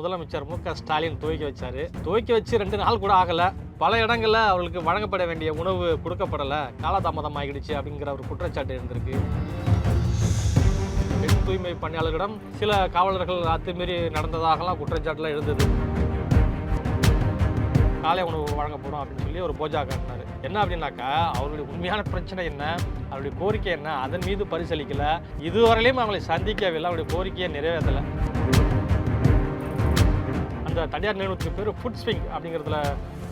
முதலமைச்சர் மு க ஸ்டாலின் துவக்கி வச்சார். துவக்கி வச்சு ரெண்டு நாள் கூட ஆகலை. பல இடங்களில் அவர்களுக்கு வழங்கப்பட வேண்டிய உணவு கொடுக்கப்படலை. காலதாமதம் ஆகிடுச்சு அப்படிங்கிற ஒரு குற்றச்சாட்டு இருந்திருக்கு. பெண் தூய்மை பணியாளர்களிடம் சில காவலர்கள் அத்துமீறி நடந்ததாகலாம் குற்றச்சாட்டுலாம் இருந்தது காலை உணவு வழங்கப்படும் அப்படின்னு சொல்லி ஒரு போஜா காட்டினார். என்ன அப்படின்னாக்கா அவருடைய உண்மையான பிரச்சனை என்ன? அவருடைய கோரிக்கை என்ன? அதன் மீது பரிசீலிக்கல. இதுவரையிலையும் அவங்களை சந்திக்கவில்லை அவருடைய கோரிக்கையை நிறைவேற்றலை. தனியார் நிறுவனத்துக்கு பேர் ஃபுட் ஸ்விங் அப்படிங்கிறதுல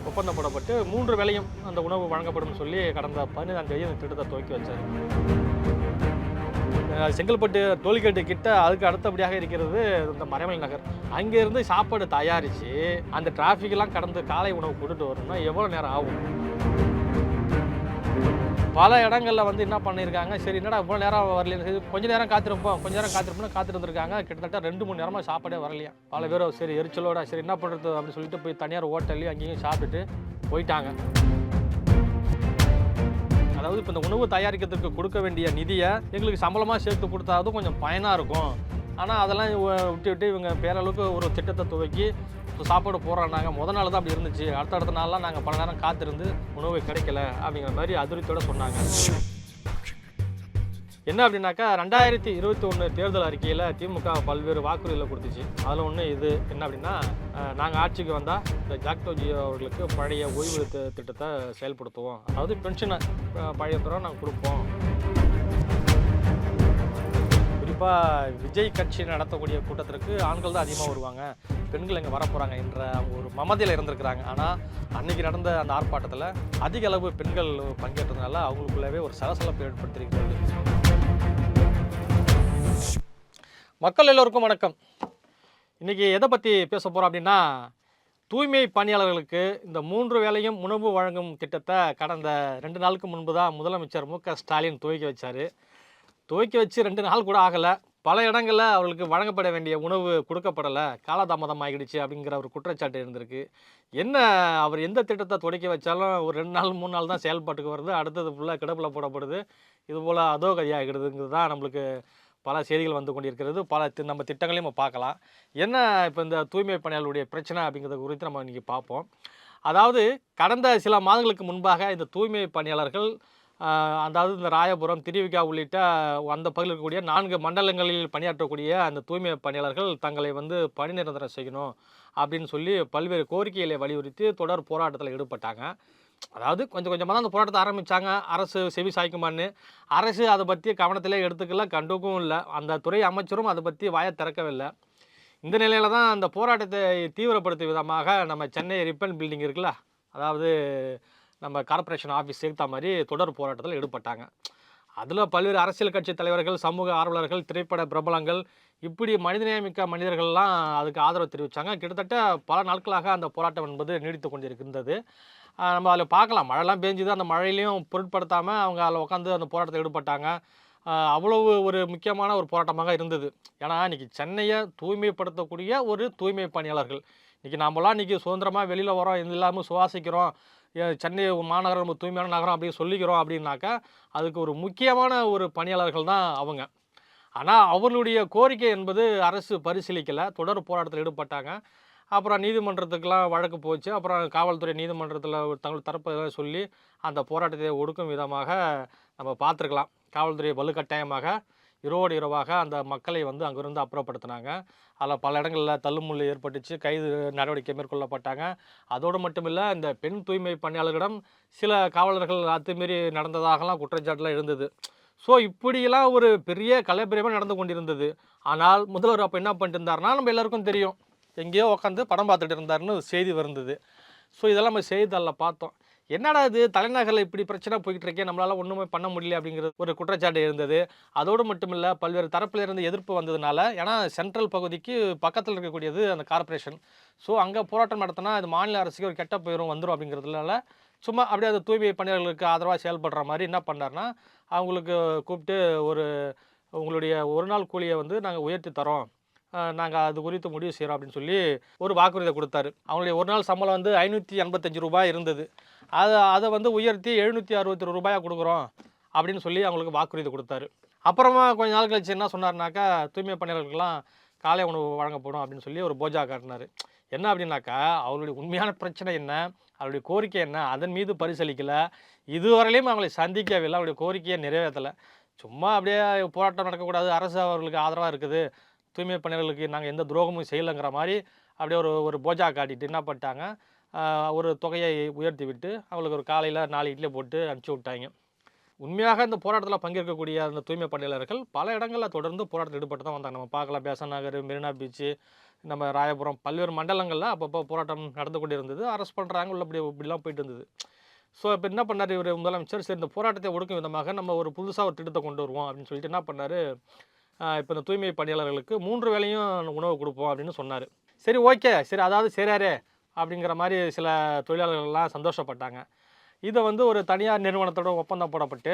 ஒப்பந்தம் போடப்பட்டு மூன்று வேலையும் அந்த உணவு வழங்கப்படும் சொல்லி கடந்த பதினைந்தாம் தேதி அந்த திட்டத்தை துவக்கி வச்சார். செங்கல்பட்டு டோல்கேட்டு கிட்ட அதுக்கு அடுத்தபடியாக இருக்கிறது இந்த மறைமலை நகர். அங்கேருந்து சாப்பாடு தயாரித்து அந்த டிராஃபிக்லாம் கடந்து காலை உணவு கொண்டுட்டு வரணும்னா எவ்வளோ நேரம் ஆகும்? பல இடங்களில் வந்து என்ன பண்ணியிருக்காங்க சரி என்னடா இவ்வளோ நேரம் வரலையா? சரி கொஞ்ச நேரம் காத்திருப்போம் கொஞ்ச நேரம் காத்திருப்போம்னு காத்திருந்துருக்காங்க. கிட்டத்தட்ட ரெண்டு மூணு நேரமாக சாப்பாடே வரலையா. பல பேர் சரி எரிச்சலோட சரி என்ன பண்ணுறது அப்படின்னு சொல்லிட்டு போய் தனியார் ஹோட்டல்லையும் அங்கேயும் சாப்பிட்டுட்டு போயிட்டாங்க. அதாவது இப்போ இந்த உணவு தயாரிக்கிறதுக்கு கொடுக்க வேண்டிய நிதியை எங்களுக்கு சம்பளமாக சேர்த்து கொடுத்தாலும் கொஞ்சம் பயனாக இருக்கும். ஆனால் அதெல்லாம் விட்டு விட்டு இவங்க பேரளவுக்கு ஒரு திட்டத்தை துவக்கி சாப்பாடு போடுறாங்க முத நாள் தான் அப்படி இருந்துச்சு. அடுத்தடுத்த நாள்லாம் நாங்கள் பல நேரம் காத்திருந்து உணவு கிடைக்கல அப்படிங்கிற மாதிரி அதிருப்தியோடு சொன்னாங்க. என்ன அப்படின்னாக்கா ரெண்டாயிரத்தி இருபத்தி ஒன்று தேர்தல் அறிக்கையில் திமுக பல்வேறு வாக்குறுதிகளை கொடுத்துச்சு. அதில் ஒன்று இது. என்ன அப்படின்னா நாங்கள் ஆட்சிக்கு வந்தால் இந்த ஜாக்டோஜி அவர்களுக்கு பழைய ஓய்வு திட்டத்தை செயல்படுத்துவோம். அதாவது பென்ஷனை பழைய தரம் நாங்கள் கொடுப்போம். கண்டிப்பாக விஜய் கட்சி நடத்தக்கூடிய கூட்டத்திற்கு ஆண்கள் தான் அதிகமாக வருவாங்க. பெண்கள் இங்கே வரப்போகிறாங்க என்ற ஒரு மமதியில் இருந்திருக்கிறாங்க. ஆனால் அன்னைக்கு நடந்த அந்த ஆர்ப்பாட்டத்தில் அதிக அளவு பெண்கள் பங்கேற்றதுனால அவங்களுக்குள்ளவே ஒரு சலசலப்பு ஏற்படுத்தியிருக்கிறது. மக்கள் எல்லோருக்கும் வணக்கம். இன்றைக்கி எதை பற்றி பேச போகிறோம் அப்படின்னா தூய்மை பணியாளர்களுக்கு இந்த மூன்று வேலையும் உணவு வழங்கும் திட்டத்தை கடந்த ரெண்டு நாளுக்கு முன்பு தான் முதலமைச்சர் மு க ஸ்டாலின் துவக்கி வச்சார். துவக்கி வச்சு ரெண்டு நாள் கூட ஆகலை. பல இடங்களில் அவர்களுக்கு வழங்கப்பட வேண்டிய உணவு கொடுக்கப்படலை. காலதாமதம் ஆகிடுச்சு அப்படிங்கிற ஒரு குற்றச்சாட்டு இருந்திருக்கு. என்ன அவர் எந்த திட்டத்தை தொடக்கி வச்சாலும் ஒரு ரெண்டு நாள் மூணு நாள் தான் செயல்பாட்டுக்கு வருது. அடுத்தது ஃபுல்லாக கிடப்பில் போடப்படுது. இது போல் அதோ கையாகிடுதுங்கிறது தான் நம்மளுக்கு பல செய்திகள் வந்து கொண்டிருக்கிறது. பல தி- நம்ம திட்டங்களையும் நம்ம பார்க்கலாம். என்ன இப்போ இந்த தூய்மை பணியாளருடைய பிரச்சனை அப்படிங்கிறத குறித்து நம்ம இன்றைக்கி பார்ப்போம். அதாவது கடந்த சில மாதங்களுக்கு முன்பாக இந்த தூய்மை பணியாளர்கள் அதாவது இந்த ராயபுரம் திருவிக்கா உள்ளிட்ட அந்த பகுதியில் இருக்கக்கூடிய நான்கு மண்டலங்களில் பணியாற்றக்கூடிய அந்த தூய்மை பணியாளர்கள் தங்களை வந்து பணி நிரந்தரம் செய்யணும் அப்படின்னு சொல்லி பல்வேறு கோரிக்கைகளை வலியுறுத்தி தொடர் போராட்டத்தில் ஈடுபட்டாங்க. அதாவது கொஞ்சம் கொஞ்சமாக தான் அந்த போராட்டத்தை ஆரம்பித்தாங்க அரசு செவி சாய்க்குமான்னு. அரசு அதை பற்றி கவனத்திலே எடுத்துக்கல கண்டுக்கும் இல்லை. அந்த துறை அமைச்சரும் அதை பற்றி வாயை திறக்கவில்லை. இந்த நிலையில் தான் அந்த போராட்டத்தை தீவிரப்படுத்தும் விதமாக நம்ம சென்னை ரிப்பன் பில்டிங் இருக்குல்ல அதாவது நம்ம கார்ப்பரேஷன் ஆஃபீஸ் சேர்த்த மாதிரி தொடர் போராட்டத்தில் ஈடுபட்டாங்க. அதில் பல்வேறு அரசியல் கட்சி தலைவர்கள் சமூக ஆர்வலர்கள் திரைப்பட பிரபலங்கள் இப்படி மனிதநேயமிக்க மனிதர்கள்லாம் அதுக்கு ஆதரவு தெரிவித்தாங்க கிட்டத்தட்ட பல நாட்களாக அந்த போராட்டம் என்பது நீடித்து கொண்டிருக்கின்றது. நம்ம அதில் பார்க்கலாம். மழைலாம் பேஞ்சுது. அந்த மழையிலையும் பொருட்படுத்தாமல் அவங்க அதில் உட்காந்து அந்த போராட்டத்தில் ஈடுபட்டாங்க. அவ்வளவு ஒரு முக்கியமான ஒரு போராட்டமாக இருந்தது. ஏன்னா இன்றைக்கி சென்னையை தூய்மைப்படுத்தக்கூடிய ஒரு தூய்மை பணியாளர்கள். இன்றைக்கி நாமெல்லாம் இன்றைக்கி சுதந்திரமாக வெளியில் வரோம் இது இல்லாமல் சுவாசிக்கிறோம். சென்னை மாநகரம் நம்ம தூய்மையான நகரம் அப்படின்னு சொல்லிக்கிறோம் அப்படின்னாக்கா அதுக்கு ஒரு முக்கியமான ஒரு பணியாளர்கள் தான் அவங்க. ஆனால் அவர்களுடைய கோரிக்கை என்பது அரசு பரிசீலிக்கலை தொடர் போராட்டத்தில் ஈடுபட்டாங்க. அப்புறம் நீதிமன்றத்துக்கெலாம் வழக்கு போச்சு. அப்புறம் காவல்துறை நீதிமன்றத்தில் தங்கள் தரப்பை சொல்லி அந்த போராட்டத்தை ஒடுக்கும் விதமாக நம்ம பார்த்துருக்கலாம். காவல்துறை வலுக்கட்டாயமாக இரவோடு இரவாக அந்த மக்களை வந்து அங்கிருந்து அப்புறப்படுத்தினாங்க. அதில் பல இடங்களில் தள்ளுமுள்ளு ஏற்பட்டுச்சு கைது நடவடிக்கை மேற்கொள்ளப்பட்டாங்க. அதோடு மட்டுமில்லை இந்த பெண் தூய்மை பணியாளர்களிடம் சில காவலர்கள் அத்துமீறி நடந்ததாகலாம் குற்றச்சாட்டுலாம் இருந்தது. ஸோ இப்படியெல்லாம் ஒரு பெரிய கலைப்பிரியமாக நடந்து கொண்டிருந்தது. ஆனால் முதல்வர் அப்போ என்ன பண்ணிட்டு இருந்தாருன்னா நம்ம எல்லாருக்கும் தெரியும். எங்கேயோ உட்காந்து படம் பார்த்துட்டு இருந்தாருன்னு செய்தி வந்தது. ஸோ இதெல்லாம் நம்ம செய்தித்தாளில் பார்த்தோம். என்னடா இது? தலைநகரில் இப்படி பிரச்சனை போய்கிட்டு இருக்கே நம்மளால் ஒன்றுமே பண்ண முடியல அப்படிங்கிறது ஒரு குற்றச்சாட்டு இருந்தது. அதோடு மட்டும் இல்லை பல்வேறு தரப்பில் இருந்து எதிர்ப்பு வந்ததுனால ஏன்னா சென்ட்ரல் பகுதிக்கு பக்கத்தில் இருக்கக்கூடியது அந்த கார்ப்பரேஷன் ஸோ அங்கே போராட்டம் நடத்தினா அது மாநில அரசுக்கு ஒரு கெட்ட பெயரும் வந்துடும் அப்படிங்கிறதுனால சும்மா அப்படியே அந்த தூய்மை பணியாளர்களுக்கு ஆதரவாக செயல்படுற மாதிரி என்ன பண்ணார்னா அவங்களுக்கு கூப்பிட்டு ஒரு உங்களுடைய ஒரு நாள் கூலியை வந்து நாங்கள் உயர்த்தி தரோம். நாங்கள் அது குறித்து முடிவு செய்கிறோம் அப்படின்னு சொல்லி ஒரு வாக்குறுதியை கொடுத்தாரு. அவங்களுடைய ஒரு நாள் சம்பளம் வந்து ஐநூற்றி எண்பத்தஞ்சு ரூபாய் இருந்தது. அதை அதை வந்து உயர்த்தி எழுநூற்றி அறுபத்தி ரூபாயாக கொடுக்குறோம் அப்படின்னு சொல்லி அவங்களுக்கு வாக்குறுதி கொடுத்தாரு. அப்புறமா கொஞ்ச நாள் கழிச்சு என்ன சொன்னார்னாக்கா தூய்மை பணியாளர்களுக்கெல்லாம் காலை உணவு வழங்கப்படும் அப்படின்னு சொல்லி ஒரு போஜா காட்டினார். என்ன அப்படின்னாக்கா அவருடைய உண்மையான பிரச்சனை என்ன அவருடைய கோரிக்கை என்ன அதன் மீது பரிசீலிக்கல. இதுவரையிலையும் அவங்களை சந்திக்கவில்லை. அவருடைய கோரிக்கையை நிறைவேற்றலை. சும்மா அப்படியே போராட்டம் நடக்கக்கூடாது. அரசு அவர்களுக்கு ஆதரவாக இருக்குது. தூய்மை பணியாளர்களுக்கு நாங்கள் எந்த துரோகமும் செய்யலைங்கிற மாதிரி அப்படியே ஒரு ஒரு போஜா காட்டிட்டு என்ன பண்ணிட்டாங்க ஒரு தொகையை உயர்த்தி விட்டு அவங்களுக்கு ஒரு காலையில் நாலு இட்லி போட்டு அனுப்பிச்சி விட்டாங்க. உண்மையாக இந்த போராட்டத்தில் பங்கேற்கக்கூடிய அந்த தூய்மை பணியாளர்கள் பல இடங்களில் தொடர்ந்து போராட்டத்தில் ஈடுபட்டு தான் வந்தாங்க. நம்ம பார்க்கலாம் பேசன் நகர் மெரினா பீச்சு நம்ம ராயபுரம் பல்வேறு மண்டலங்களில் அப்பப்போ போராட்டம் நடந்து கொண்டு இருந்தது அரெஸ்ட் பண்ணுறாங்க உள்ள இப்படி இப்படிலாம் போயிட்டு இருந்தது. ஸோ இப்போ என்ன பண்ணார் இவர் முதலமைச்சர்? சரி இந்த போராட்டத்தை ஒடுக்கும் விதமாக நம்ம ஒரு புதுசாக ஒரு திட்டத்தை கொண்டு வருவோம் அப்படின்னு சொல்லிட்டு என்ன பண்ணார்? இப்போ இந்த தூய்மை பணியாளர்களுக்கு மூன்று வேலையும் உணவு கொடுப்போம் அப்படின்னு சொன்னார். சரி ஓகே சரி அதாவது சரியாரே அப்படிங்கிற மாதிரி சில தொழிலாளர்கள்லாம் சந்தோஷப்பட்டாங்க. இதை வந்து ஒரு தனியார் நிறுவனத்தோட ஒப்பந்தம் போடப்பட்டு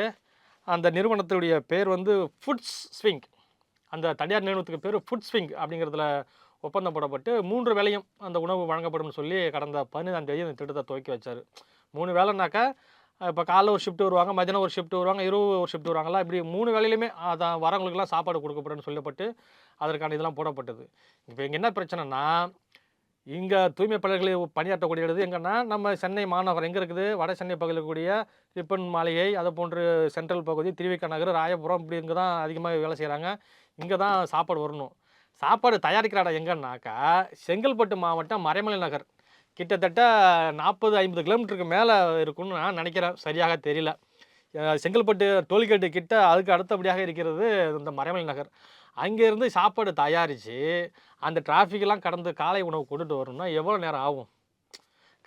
அந்த நிறுவனத்துடைய பேர் வந்து ஃபுட்ஸ் ஸ்விங். அந்த தனியார் நிறுவனத்துக்கு பேர் ஃபுட் ஸ்விங் அப்படிங்கிறதுல ஒப்பந்தம் போடப்பட்டு மூன்று வேலையும் அந்த உணவு வழங்கப்படும்னு சொல்லி கடந்த பதினைந்தாம் தேதி அந்த திட்டத்தை துவக்கி வச்சார். மூணு வேலைனாக்கா இப்போ காலைல ஒரு ஷிஃப்ட் வருவாங்க மதியானம் ஒரு ஷிஃப்ட் வருவாங்க இரவு ஒரு ஷிஃப்ட் வருவாங்களா இப்படி மூணு வேலையிலுமே அதான் வரவங்களுக்குலாம் சாப்பாடு கொடுக்கப்படுன்னு சொல்லப்பட்டு அதற்கான இதெல்லாம் போடப்பட்டது. இப்போ இங்கே என்ன பிரச்சனைனா இங்கே தூய்மை பணியாளர்களை பணியாற்றக்கூடிய இடது எங்கன்னா நம்ம சென்னை மாநகரம். எங்கே இருக்குது? வட சென்னை பகுதியில் இருக்கக்கூடிய ரிப்பன் மாளிகை அதை போன்று சென்ட்ரல் பகுதி திருவிக்க நகர் ராயபுரம் இப்படி இங்கே தான் அதிகமாக வேலை செய்கிறாங்க இங்கே தான் சாப்பாடு வரணும். சாப்பாடு தயாரிக்கிற இடம் எங்கன்னாக்கா செங்கல்பட்டு மாவட்டம் மறைமலை நகர். கிட்டத்தட்ட நாற்பது ஐம்பது கிலோமீட்டருக்கு மேலே இருக்கும்னு நான் நினைக்கிறேன். சரியாக தெரியல. செங்கல்பட்டு டோல்கேட்டு கிட்ட அதுக்கு அடுத்தபடியாக இருக்கிறது இந்த மறைமலை நகர். அங்கேருந்து சாப்பாடு தயாரித்து அந்த டிராஃபிக்லாம் கடந்து காலை உணவு கொண்டுட்டு வரணும்னா எவ்வளோ நேரம் ஆகும்?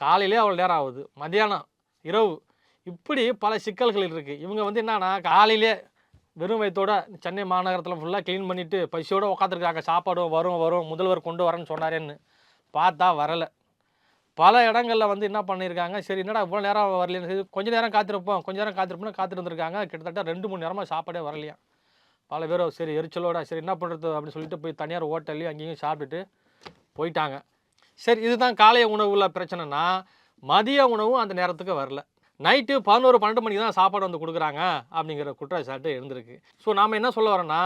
காலையிலே அவ்வளோ நேரம் ஆகுது. மதியானம் இரவு. இப்படி பல சிக்கல்கள் இருக்குது இவங்க வந்து என்னன்னா காலையிலே வெறும் வயிற்றோட சென்னை மாநகரத்தில் ஃபுல்லாக க்ளீன் பண்ணிவிட்டு பசியோடு உட்காந்துருக்காங்க சாப்பாடு வரும் வரும் முதல்வர் கொண்டு வரேன்னு சொன்னாரேன்னு பார்த்தா வரலை. பல இடங்களில் வந்து என்ன பண்ணியிருக்காங்க சரி என்னடா இவ்வளோ நேரம் வரலைன்னு கொஞ்சம் நேரம் காத்திருப்போம் கொஞ்ச நேரம் காத்திருப்போம்னு காத்திருந்துருக்காங்க கிட்டத்தட்ட ரெண்டு மூணு நேரமாக சாப்பாடே வரலையா? பல பேர் சரி எரிச்சலோட சரி என்ன பண்ணுறது அப்படின்னு சொல்லிட்டு போய் தனியார் ஹோட்டல்லையும் அங்கேயும் சாப்பிட்டுட்டு போயிட்டாங்க. சரி இதுதான் காலை உணவுல பிரச்சனைனா மதிய உணவும் அந்த நேரத்துக்கு வரல. நைட்டு பதினோரு பன்னெண்டு மணிக்கு தான் சாப்பாடு வந்து கொடுக்குறாங்க அப்படிங்கிற குற்றச்சாட்டு இருந்திருக்கு. ஸோ நாம் என்ன சொல்ல வரோன்னா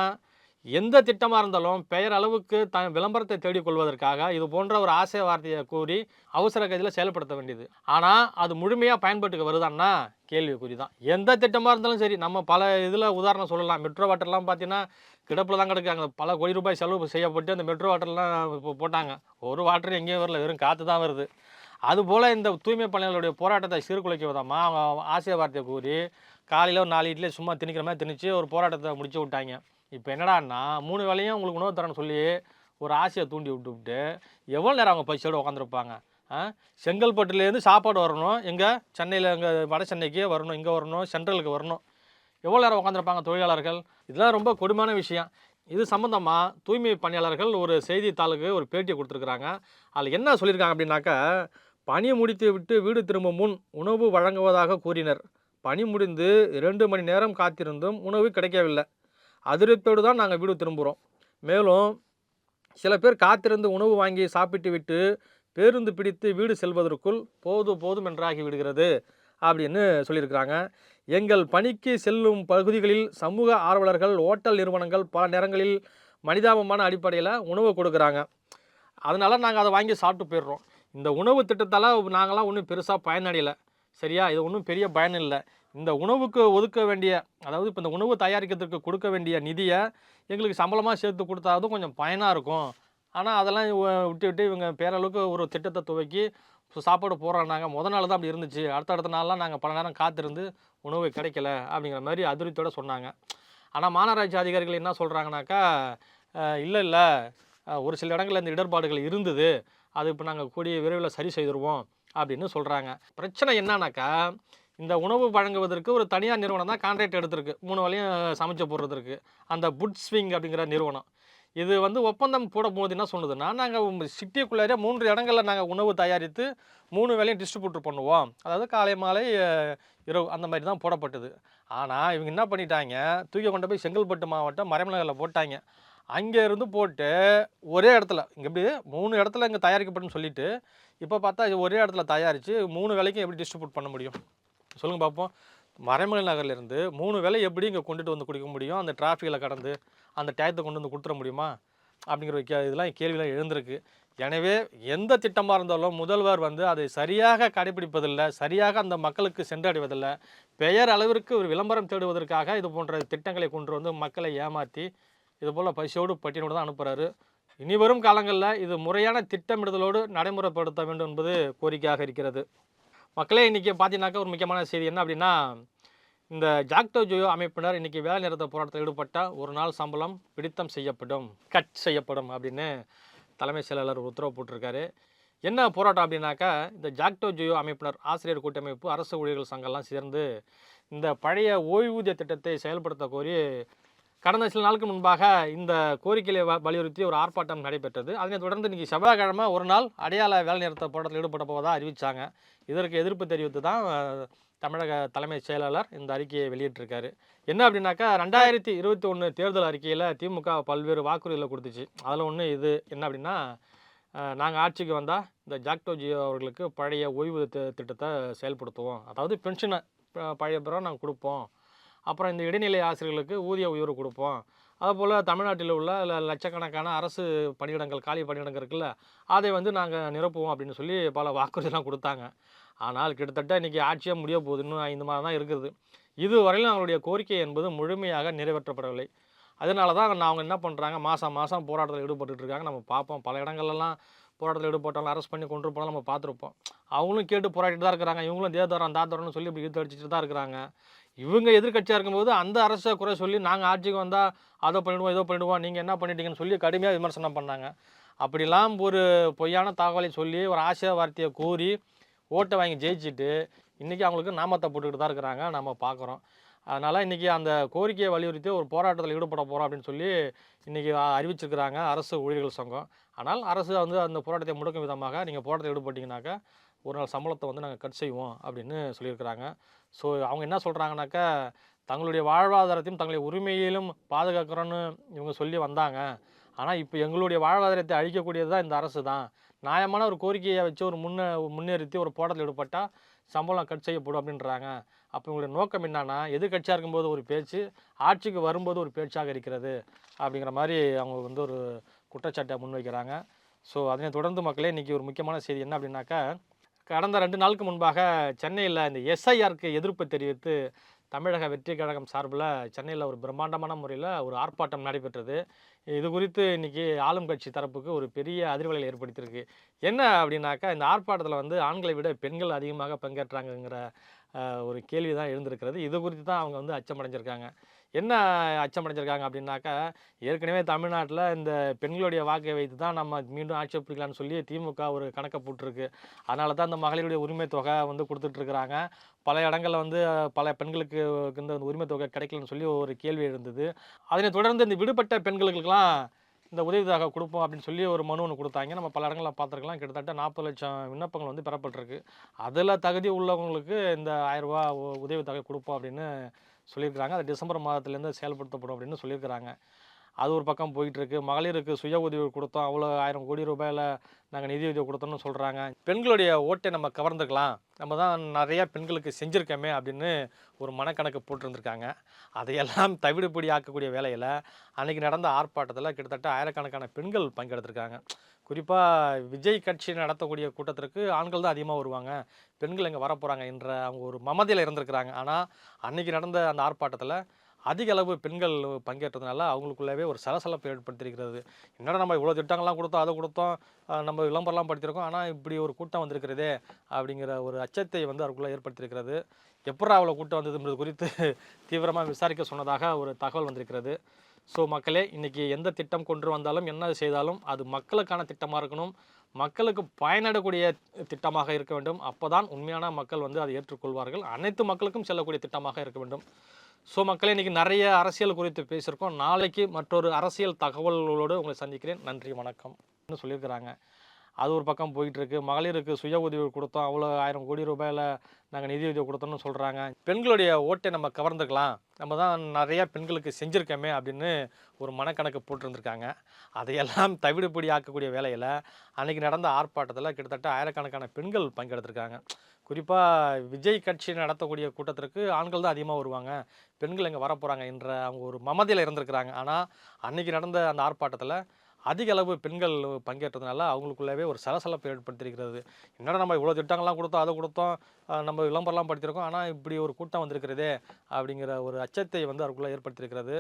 எந்த திட்டமாக இருந்தாலும் பெயர் அளவுக்கு த விளம்பரத்தை தேடிக் கொள்வதற்காக இது போன்ற ஒரு ஆசை வார்த்தையை கூறி அவசர கதியில் செயல்படுத்த வேண்டியது. ஆனால் அது முழுமையாக பயன்பாட்டுக்கு வருதான்னா கேள்விக்குறி தான். எந்த திட்டமாக இருந்தாலும் சரி நம்ம பல இதில் உதாரணம் சொல்லலாம். மெட்ரோ வாட்டர்லாம் பார்த்தீங்கன்னா கிடப்பில் தான் கிடக்காங்க பல கோடி ரூபாய் செலவு செய்யப்பட்டு அந்த மெட்ரோ வாட்டர்லாம் இப்போ போட்டாங்க. ஒரு வாட்டரும் எங்கேயும் வரல. வெறும் காற்று தான் வருது. அதுபோல் இந்த தூய்மை பணியாளர்களுடைய போராட்டத்தை சீர்குலைக்க விதமாக அவங்க ஆசை வார்த்தையை கூறி காலையில் ஒரு நாலு இட்லி சும்மா திணிக்கிற மாதிரி திணிச்சு ஒரு போராட்டத்தை முடிச்சு விட்டாங்க. இப்போ என்னடான்னா மூணு வேலையும் உங்களுக்கு உணவு தரேன்னு சொல்லி ஒரு ஆசையை தூண்டி விட்டுவிட்டு எவ்வளோ நேரம் அவங்க பசியோடு உட்காந்துருப்பாங்க செங்கல்பட்டுலேருந்து சாப்பாடு வரணும் எங்கே சென்னையில் எங்கே வட சென்னைக்கு வரணும் இங்கே வரணும் சென்ட்ரலுக்கு வரணும். எவ்வளோ நேரம் உட்காந்துருப்பாங்க தொழிலாளர்கள்? இதெல்லாம் ரொம்ப கொடுமையான விஷயம். இது சம்மந்தமாக தூய்மை பணியாளர்கள் ஒரு செய்தித்தாளுக்கு ஒரு பேட்டி கொடுத்துருக்குறாங்க. அதில் என்ன சொல்லியிருக்காங்க அப்படின்னாக்கா பணி முடித்து விட்டு வீடு திரும்பும் முன் உணவு வழங்குவதாக கூறினர். பணி முடிந்து இரண்டு மணி நேரம் காத்திருந்தும் உணவு கிடைக்கவில்லை. அதிருப்தியோடு தான் நாங்கள் வீடு திரும்புகிறோம் மேலும் சில பேர் காத்திருந்து உணவு வாங்கி சாப்பிட்டு விட்டு பேருந்து பிடித்து வீடு செல்வதற்குள் போதும் போதும் என்றாகி விடுகிறது அப்படின்னு சொல்லியிருக்கிறாங்க. எங்கள் பணிக்கு செல்லும் பகுதிகளில் சமூக ஆர்வலர்கள் ஓட்டல் நிறுவனங்கள் பல நேரங்களில் மனிதாபமான அடிப்படையில் உணவு கொடுக்குறாங்க. அதனால் நாங்கள் அதை வாங்கி சாப்பிட்டு போயிடுறோம். இந்த உணவு திட்டத்தால் நாங்களாம் ஒன்றும் பெருசாக பயனடையலை. சரியா? இது ஒன்றும் பெரிய பயன் இல்லை. இந்த உணவுக்கு ஒதுக்க வேண்டிய அதாவது இப்போ இந்த உணவு தயாரிக்கிறதுக்கு கொடுக்க வேண்டிய நிதியை எங்களுக்கு சம்பளமாக சேர்த்து கொடுத்தாதும் கொஞ்சம் பயனாக இருக்கும். ஆனால் அதெல்லாம் இவ- விட்டு விட்டு இவங்க பேரளவுக்கு ஒரு திட்டத்தை துவக்கி சாப்பாடு போடுறாங்க முத நாள் தான் அப்படி இருந்துச்சு. அடுத்த அடுத்த நாள்லாம் நாங்கள் பல நேரம் காத்திருந்து உணவு கிடைக்கல அப்படிங்கிற மாதிரி அதிருப்தியோட சொன்னாங்க. ஆனால் மாநகராட்சி அதிகாரிகள் என்ன சொல்கிறாங்கனாக்கா இல்லை இல்லை. ஒரு சில இடங்களில் இந்த இடர்பாடுகள் இருந்தது. அது இப்போ நாங்கள் கூடிய விரைவில் சரி செய்திருவோம் அப்படின்னு சொல்கிறாங்க பிரச்சனை என்னன்னாக்கா இந்த உணவு வழங்குவதற்கு ஒரு தனியார் நிறுவனம் தான் கான்ட்ராக்ட் எடுத்திருக்கு. மூணு வேளையும் சமைச்சு போடுறதுக்கு அந்த புட் ஸ்விங் அப்படிங்கிற நிறுவனம். இது வந்து ஒப்பந்தம் போடும்போது என்ன சொன்னதுன்னா நாங்கள் சிட்டிக்குள்ளாரே மூன்று இடங்களில் நாங்கள் உணவு தயாரித்து மூணு வேலையும் டிஸ்ட்ரிபியூட்டர் பண்ணுவோம். அதாவது காலை மாலை இரவு அந்த மாதிரி தான் போடப்பட்டது. ஆனால் இவங்க என்ன பண்ணிட்டாங்க தூக்கி கொண்டு போய் செங்கல்பட்டு மாவட்டம் மறைமலையில் போட்டாங்க. அங்கேருந்து போட்டு ஒரே இடத்துல இங்கே எப்படி மூணு இடத்துல இங்கே தயாரிக்கப்படும் சொல்லிவிட்டு இப்போ பார்த்தா இது ஒரே இடத்துல தயாரித்து மூணு வேலைக்கும் எப்படி டிஸ்ட்ரிபியூட் பண்ண முடியும்? சொல்லுங்கள் பார்ப்போம் மறைமலை நகர்லேருந்து மூணு வேலை எப்படி இங்கே கொண்டுட்டு வந்து கொடுக்க முடியும்? அந்த டிராஃபிக்கில் கடந்து அந்த டயத்தை கொண்டு வந்து கொடுத்துட முடியுமா? அப்படிங்கிற கே இதெல்லாம் கேள்விலாம் எழுந்திருக்கு. எனவே எந்த திட்டமாக இருந்தாலும் முதல்வர் வந்து அதை சரியாக கடைபிடிப்பதில்லை சரியாக அந்த மக்களுக்கு சென்றடைவதில்லை. பெயர் அளவிற்கு ஒரு விளம்பரம் தேடுவதற்காக இது போன்ற திட்டங்களை கொண்டு வந்து மக்களை ஏமாற்றி இது போல் பசியோடு பட்டியலோடு தான் அனுப்புகிறாரு இனி வரும் காலங்களில் இது முறையான திட்டமிடுதலோடு நடைமுறைப்படுத்த வேண்டும் என்பது கோரிக்கையாக இருக்கிறது. மக்களே இன்றைக்கி பார்த்தீங்கன்னாக்கா ஒரு முக்கியமான செய்தி என்ன அப்படின்னா இந்த ஜாக்டோ ஜியோ அமைப்பினர் இன்றைக்கி வேலை நிறுத்த போராட்டத்தில் ஈடுபட்ட ஒரு நாள் சம்பளம் பிடித்தம் செய்யப்படும் கட் செய்யப்படும் அப்படின்னு தலைமை செயலாளர் உத்தரவு போட்டிருக்காரு. என்ன போராட்டம் அப்படின்னாக்கா இந்த ஜாக்டோ ஜியோ அமைப்பினர் ஆசிரியர் கூட்டமைப்பு அரசு ஊழியர்கள் சங்கம்லாம் சேர்ந்து இந்த பழைய ஓய்வூதிய திட்டத்தை செயல்படுத்த கோரி கடந்த சில நாளுக்கு முன்பாக இந்த கோரிக்கையை வலியுறுத்தி ஒரு ஆர்ப்பாட்டம் நடைபெற்றது. அதனைத் தொடர்ந்து இன்னைக்கு செவ்வாய்க்கிழமை ஒரு நாள் அடையாள வேலைநிறுத்த போராட்டத்தில் ஈடுபட போவதாக அறிவித்தாங்க இதற்கு எதிர்ப்பு தெரிவித்து தான் தமிழக தலைமைச் செயலாளர் இந்த அறிக்கையை வெளியிட்டிருக்காரு. என்ன அப்படின்னாக்கா ரெண்டாயிரத்தி இருபத்தி ஒன்று தேர்தல் அறிக்கையில் திமுக பல்வேறு வாக்குறுதிகளை கொடுத்துச்சு. அதில் ஒன்று இது என்ன அப்படின்னா நாங்கள் ஆட்சிக்கு வந்தால் இந்த ஜாக்டோ ஜியோ அவர்களுக்கு பழைய ஓய்வு திட்டத்தை செயல்படுத்துவோம். அதாவது பென்ஷனை பழைய பிறகு நாங்கள் கொடுப்போம். அப்புறம் இந்த இடைநிலை ஆசிரியர்களுக்கு ஊதிய உயர்வு கொடுப்போம். அதுபோல் தமிழ்நாட்டில் உள்ள லட்சக்கணக்கான அரசு பணியிடங்கள் காலி பணியிடங்கள் இருக்குல்ல அதை வந்து நாங்கள் நிரப்புவோம் அப்படின்னு சொல்லி பல வாக்குறுதிலாம் கொடுத்தாங்க. ஆனால் கிட்டத்தட்ட இன்றைக்கி ஆட்சியாக முடிய போகுதுன்னு இன்னும் மாதிரி தான் இருக்குது. இது வரையிலும் அவங்களுடைய கோரிக்கை என்பது முழுமையாக நிறைவேற்றப்படவில்லை. அதனால தான் அவங்க என்ன பண்ணுறாங்க மாதம் மாதம் போராட்டத்தில் ஈடுபட்டு இருக்காங்க. நம்ம பார்ப்போம். பல இடங்கள்லாம் போராட்டத்தில் ஈடுபட்டாலும் அரெஸ்ட் பண்ணி கொண்டு போனாலும் நம்ம பார்த்துருப்போம். அவங்களும் கேட்டு போராடிட்டு தான் இருக்கிறாங்க. இவங்களும் தேதாரம் தாத்தரம்னு சொல்லி இப்படி இழுத்து அடிச்சுட்டு தான் இருக்கிறாங்க. இவங்க எதிர்க்கட்சியாக இருக்கும்போது அந்த அரசை குறை சொல்லி நாங்கள் ஆட்சிக்கு வந்தால் அதை பண்ணிவிடுவோம் இதோ பண்ணிடுவோம் நீங்கள் என்ன பண்ணிட்டீங்கன்னு சொல்லி கடுமையாக விமர்சனம் பண்ணாங்க. அப்படிலாம் ஒரு பொய்யான தகவலை சொல்லி ஒரு ஆசிய வார்த்தையை கூறி ஓட்டை வாங்கி ஜெயிச்சுட்டு இன்றைக்கி அவங்களுக்கு நாமத்தை போட்டுக்கிட்டு தான் இருக்கிறாங்க நம்ம பார்க்குறோம். அதனால் இன்றைக்கி அந்த கோரிக்கையை வலியுறுத்தி ஒரு போராட்டத்தில் ஈடுபட போகிறோம் அப்படின்னு சொல்லி இன்றைக்கி அறிவிச்சிருக்கிறாங்க அரசு ஊழியர்கள் சங்கம். ஆனால் அரசு வந்து அந்த போராட்டத்தை முடக்கும் விதமாக நீங்கள் போராட்டத்தில் ஈடுபட்டிங்கனாக்கா ஒரு நாள் சம்பளத்தை வந்து நாங்கள் கட் செய்வோம் அப்படின்னு சொல்லியிருக்கிறாங்க. ஸோ அவங்க என்ன சொல்கிறாங்கனாக்கா தங்களுடைய வாழ்வாதாரத்தையும் தங்களுடைய உரிமையிலும் பாதுகாக்கிறோன்னு இவங்க சொல்லி வந்தாங்க. ஆனால் இப்போ எங்களுடைய வாழ்வாதாரத்தை அழிக்கக்கூடியது தான் இந்த அரசு தான். நியாயமான ஒரு கோரிக்கையை வச்சு ஒரு முன்ன முன்னேறுத்தி ஒரு போராட்டத்தில் ஈடுபட்டால் சம்பளம் கட் செய்யப்படும் அப்படின்றாங்க. அப்போ இவங்களுடைய நோக்கம் என்னன்னா எதிர்கட்சியாக இருக்கும்போது ஒரு பேச்சு ஆட்சிக்கு வரும்போது ஒரு பேச்சாக இருக்கிறது அப்படிங்கிற மாதிரி அவங்க வந்து ஒரு குற்றச்சாட்டை முன்வைக்கிறாங்க. ஸோ அதனை தொடர்ந்து மக்களே இன்றைக்கி ஒரு முக்கியமான செய்தி என்ன அப்படின்னாக்கா கடந்த ரெண்டு நாளுக்கு முன்பாக சென்னையில் இந்த எஸ்ஐஆருக்கு எதிர்ப்பு தெரிவித்து தமிழக வெற்றி கழகம் சார்பில் சென்னையில் ஒரு பிரம்மாண்டமான முறையில் ஒரு ஆர்ப்பாட்டம் நடைபெற்றது. இது குறித்து இன்றைக்கி ஆளும் கட்சி தரப்புக்கு ஒரு பெரிய அதிர்வலையில் ஏற்படுத்தியிருக்கு. என்ன அப்படின்னாக்கா இந்த ஆர்ப்பாட்டத்தில் வந்து ஆண்களை விட பெண்கள் அதிகமாக பங்கேற்றாங்கங்கிற ஒரு கேள்வி தான் எழுந்திருக்கிறது. இது குறித்து தான் அவங்க வந்து அச்சமடைஞ்சிருக்காங்க. என்ன அச்சமடைஞ்சிருக்காங்க அப்படின்னாக்கா ஏற்கனவே தமிழ்நாட்டில் இந்த பெண்களுடைய வாக்கை வைத்து தான் நம்ம மீண்டும் ஆட்சி பிடிக்கலாம்னு சொல்லி திமுக ஒரு கணக்கை போட்டிருக்கு. அதனால தான் இந்த மகளிருடைய உரிமை தொகை வந்து கொடுத்துட்ருக்குறாங்க. பல இடங்களில் வந்து பல பெண்களுக்கு இந்த உரிமை தொகை கிடைக்கலன்னு சொல்லி ஒரு கேள்வி இருந்தது அதனை தொடர்ந்து இந்த விடுபட்ட பெண்களுக்கெல்லாம் இந்த உதவித்தொகை கொடுப்போம் அப்படின்னு சொல்லி ஒரு மனு ஒன்று கொடுத்தாங்க. நம்ம பல இடங்களில் பார்த்துருக்கலாம். கிட்டத்தட்ட நாற்பது லட்சம் விண்ணப்பங்கள் வந்து பெறப்பட்டிருக்கு. அதில் தகுதி உள்ளவங்களுக்கு இந்த ஆயிரரூபா உதவித்தொகை கொடுப்போம் அப்படின்னு சொல்லியிருக்கிறாங்க. அது டிசம்பர் மாதத்துலேருந்து செயல்படுத்தப்படும் அப்படின்னு சொல்லியிருக்கிறாங்க. அது ஒரு பக்கம் போயிட்டுருக்கு. மகளிருக்கு சுய உதவி கொடுத்தோம். அவ்வளோ ஆயிரம் கோடி ரூபாயில் நாங்கள் நிதி உதவி கொடுத்தோம்னு சொல்கிறாங்க பெண்களுடைய ஓட்டை நம்ம கவர்ந்துக்கலாம். நம்ம தான் நிறையா பெண்களுக்கு செஞ்சுருக்கோமே அப்படின்னு ஒரு மனக்கணக்கு போட்டிருந்துருக்காங்க. அதையெல்லாம் தவிடுபடி ஆக்கக்கூடிய வேலையில் அன்றைக்கி நடந்த ஆர்ப்பாட்டத்தில் கிட்டத்தட்ட ஆயிரக்கணக்கான பெண்கள் பங்கெடுத்திருக்காங்க. குறிப்பாக விஜய் கட்சி நடத்தக்கூடிய கூட்டத்திற்கு ஆண்கள் தான் அதிகமாக வருவாங்க. பெண்கள் இங்கே வரப்போகிறாங்க என்ற அவங்க ஒரு மமதியில் இருந்திருக்கிறாங்க. ஆனால் அன்னைக்கு நடந்த அந்த ஆர்ப்பாட்டத்தில் அதிக அளவு பெண்கள் பங்கேற்றதுனால அவங்களுக்குள்ளவே ஒரு சலசலப்பு ஏற்படுத்தியிருக்கிறது. என்னடா நம்ம இவ்வளோ திட்டங்கள்லாம் கொடுத்தோம் அதை கொடுத்தோம் நம்ம விளம்பரம்லாம் படுத்திருக்கோம் ஆனால் இப்படி ஒரு கூட்டம் வந்திருக்கிறதே அப்படிங்கிற ஒரு அச்சத்தை வந்து அவருக்குள்ளே ஏற்படுத்தியிருக்கிறது. எப்படா அவ்வளோ கூட்டம் வந்ததுன்றது குறித்து தீவிரமாக விசாரிக்க சொன்னதாக ஒரு தகவல் வந்திருக்கிறது. ஸோ மக்களே இன்றைக்கி எந்த திட்டம் கொண்டு வந்தாலும் என்ன செய்தாலும் அது மக்களுக்கான திட்டமாக இருக்கணும். மக்களுக்கு பயனடக்கூடிய திட்டமாக இருக்க வேண்டும். அப்போ தான் உண்மையான மக்கள் வந்து அதை ஏற்றுக்கொள்வார்கள். அனைத்து மக்களுக்கும் செல்லக்கூடிய திட்டமாக இருக்க வேண்டும். ஸோ மக்களே இன்றைக்கி நிறைய அரசியல் குறித்து பேசியிருக்கோம். நாளைக்கு மற்றொரு அரசியல் தகவல்களோடு உங்களை சந்திக்கிறேன். நன்றி வணக்கம். சொல்லியிருக்கிறாங்க. அது ஒரு பக்கம் போயிட்டுருக்கு. மகளிருக்கு சுய உதவி கொடுத்தோம். அவ்வளோ ஆயிரம் கோடி ரூபாயில் நாங்கள் நிதி உதவி கொடுத்தோம்னு சொல்கிறாங்க பெண்களுடைய ஓட்டை நம்ம கவர்ந்துக்கலாம். நம்ம தான் நிறையா பெண்களுக்கு செஞ்சுருக்கோமே அப்படின்னு ஒரு மனக்கணக்கு போட்டிருந்துருக்காங்க. அதையெல்லாம் தவிடுபடி ஆக்கக்கூடிய வேலையில் அன்றைக்கி நடந்த ஆர்ப்பாட்டத்தில் கிட்டத்தட்ட ஆயிரக்கணக்கான பெண்கள் பங்கெடுத்திருக்காங்க. குறிப்பாக விஜய் கட்சி நடத்தக்கூடிய கூட்டத்திற்கு ஆண்கள் தான் அதிகமாக வருவாங்க. பெண்கள் இங்கே வரப்போகிறாங்க என்ற அவங்க ஒரு மமதியில் இருந்திருக்கிறாங்க. ஆனால் அன்றைக்கி நடந்த அந்த ஆர்ப்பாட்டத்தில் அதிக அளவு பெண்கள் பங்கேற்றதுனால அவங்களுக்குள்ளவே ஒரு சலசலப்பை ஏற்படுத்தியிருக்கிறது. என்னடா நம்ம இவ்வளோ திட்டங்கள்லாம் கொடுத்தோம் அதை கொடுத்தோம் நம்ம விளம்பரம்லாம் படுத்திருக்கோம் ஆனால் இப்படி ஒரு கூட்டம் வந்திருக்கிறதே அப்படிங்கிற ஒரு அச்சத்தை வந்து அவருக்குள்ளே ஏற்படுத்தியிருக்கிறது.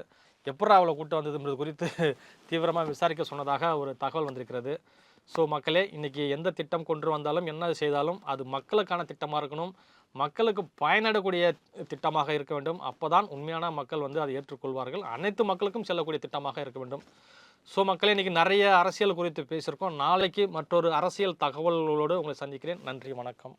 எப்படா அவ்வளோ கூட்டம் வந்ததுன்றது குறித்து தீவிரமாக விசாரிக்க சொன்னதாக ஒரு தகவல் வந்திருக்கிறது. ஸோ மக்களே இன்றைக்கி எந்த திட்டம் கொண்டு வந்தாலும் என்ன செய்தாலும் அது மக்களுக்கான திட்டமாக இருக்கணும். மக்களுக்கு பயனடக்கூடிய திட்டமாக இருக்க வேண்டும். அப்போதான் உண்மையான மக்கள் வந்து அதை ஏற்றுக்கொள்வார்கள். அனைத்து மக்களுக்கும் செல்லக்கூடிய திட்டமாக இருக்க வேண்டும். ஸோ மக்களே இன்றைக்கி நிறைய அரசியல் குறித்து பேசியிருக்கோம். நாளைக்கு மற்றொரு அரசியல் தகவல்களோடு உங்களை சந்திக்கிறேன். நன்றி வணக்கம்.